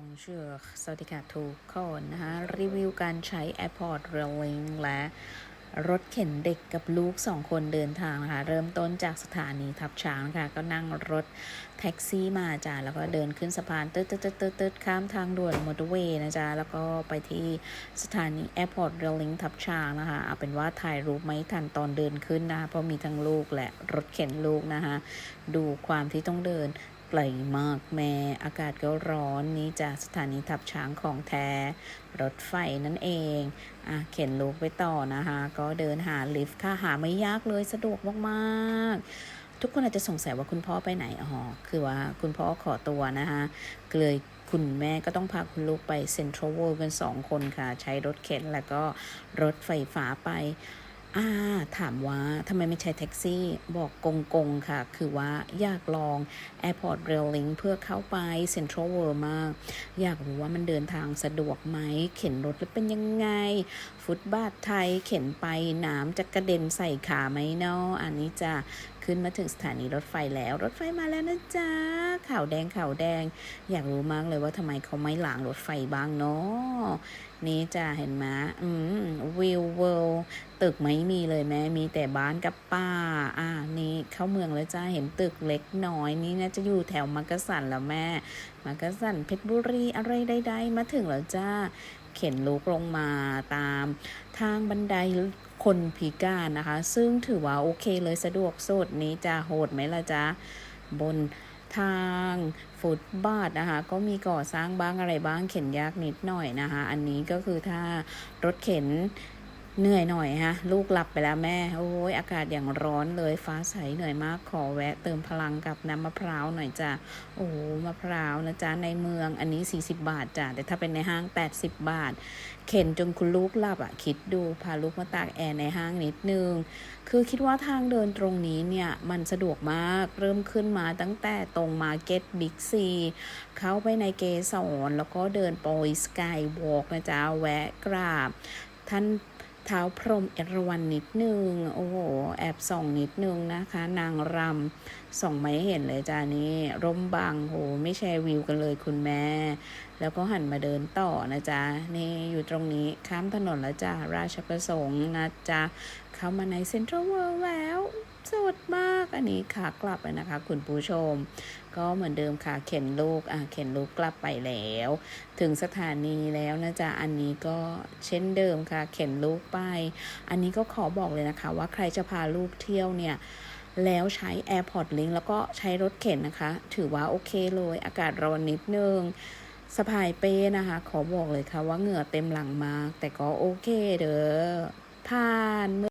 งเชื่อสวัสดีค่ะทุกคนนะคะรีวิวการใช้ Airport Railing และรถเข็นเด็กกับลูกสองคนเดินทางนะคะ เริ่มต้นจากสถานีทับช้างนะคะก็นั่งรถแท็กซี่มาจ้ะแล้วก็เดินขึ้นสะพานตึ๊ดตึ๊ดตึ๊ดตึ๊ดตึ๊ดข้ามทางด่วนมอเตอร์เวย์นะจ๊ะ แล้วก็ไปที่สถานี Airport Railing ทับช้างนะคะ เอาเป็นว่าถ่ายรูปไม่ทันตอนเดินขึ้นนะคะ เพราะมีทั้งลูกและรถเข็นลูกนะคะ ดูความที่ต้องเดิน ไกลมากแม่อากาศก็ร้อนนี่จากสถานีทับช้างของแท้ รถไฟนั่นเองอะเข็นลูกไปต่อนะคะ ก็เดินหาลิฟต์ค่ะหาไม่ยากเลยสะดวกมากๆ ทุกคนอาจจะสงสัยว่าคุณพ่อไปไหนอ๋อคือว่าคุณพ่อขอตัวนะคะก็เลยคุณแม่ก็ต้องพาคุณลูกไปเซ็นทรัลเวิลด์กันสองคนค่ะ ใช้รถเข็นแล้วก็รถไฟฟ้าไป อ่าถามว่าทำไมไม่ใช้แท็กซี่ บอกกงกงค่ะ คือว่าอยากลอง Airport Rail Link เพื่อเข้าไป Central World มาก อยากรู้ว่ามันเดินทางสะดวกไหม เข็นรถแล้วเป็นยังไง ฟุตบาทไทยเข็นไปน้ำจะกระเด็นใส่ขาไหมเนาะอันนี้จะ ขึ้นมาถึงสถานีรถไฟแล้ว รถไฟมาแล้วนะจ๊ะข่าวแดงข่าวแดง อยากรู้มากเลยว่าทำไมเขาไม่หลางรถไฟบ้างเนาะนี่จะเห็นไหมอืมวิวเวิลตึกไม่มีเลยแม่มีแต่บ้านกับป้า อ่านี่เข้าเมืองแล้วจ้าเห็นตึกเล็กน้อยนี่นะจะอยู่แถวมักกะสันแล้วแม่ มักกะสันเพชรบุรีอะไรใดๆมาถึงแล้วจ้า เข็นลูกลงมาตามทางบันไดคนพิการนะคะ ซึ่งถือว่าโอเคเลยสะดวกสุดนี้จะโหดไหมล่ะจ๊ะ บนทางฟุตบาทนะคะ ก็มีก่อสร้างบ้างอะไรบ้างเข็นยากนิดหน่อยนะคะ อันนี้ก็คือถ้ารถเข็น เหนื่อยหน่อยฮะ ลูกหลับไปแล้วแม่ โอ้ยอากาศอย่างร้อนเลยฟ้าใสเหนื่อยมากขอแวะ เติมพลังกับน้ำมะพร้าวหน่อยจ้ะโอ้มะพร้าวนะจ๊ะในเมืองอันนี้ 40 บาทจ้ะแต่ถ้าเป็นในห้าง 80 บาท เข็นจนคุณลูกหลับอะ คิดดูพาลูกมาตากแอร์ในห้างนิดนึง คือคิดว่าทางเดินตรงนี้เนี่ย มันสะดวกมากเริ่มขึ้นมาตั้งแต่ตรงมาเก็ตบิ๊กซีเข้าไปในเกสรแล้วก็เดินโปรยสกายวอล์กนะจ๊ะแวะกราบท่าน เท้าพรมเอราวันนิดนึง โอ้โห แอบส่องนิดนึงนะคะ นางรำส่องไม่เห็นเลยจ้านี่ร่มบางโห ไม่แชร์วิวกันเลยคุณแม่ แล้วก็หันมาเดินต่อนะจ๊ะ นี่อยู่ตรงนี้ข้ามถนนแล้วจ้าราชประสงค์นะจ๊ะ เข้ามาในเซ็นทรัลเวิลด์แล้วสดมากอันนี้ขากลับเลยนะคะคุณผู้ชม ก็เหมือนเดิมค่ะเข็นลูกอะเข็นลูกกลับไปแล้ว ถึงสถานีแล้วนะจ๊ะอันนี้ก็เช่นเดิมค่ะ เข็นลูกไป อันนี้ก็ขอบอกเลยนะคะ ว่าใครจะพาลูกเที่ยวเนี่ยแล้วใช้ Airport Link แล้วก็ใช้รถเข็นนะคะ ถือว่าโอเคเลยอากาศร้อนนิดนึงสะพายเป้นะคะ ขอบอกเลยค่ะว่าเหงื่อเต็มหลังมาก แต่ก็โอเคเด้อผ่าน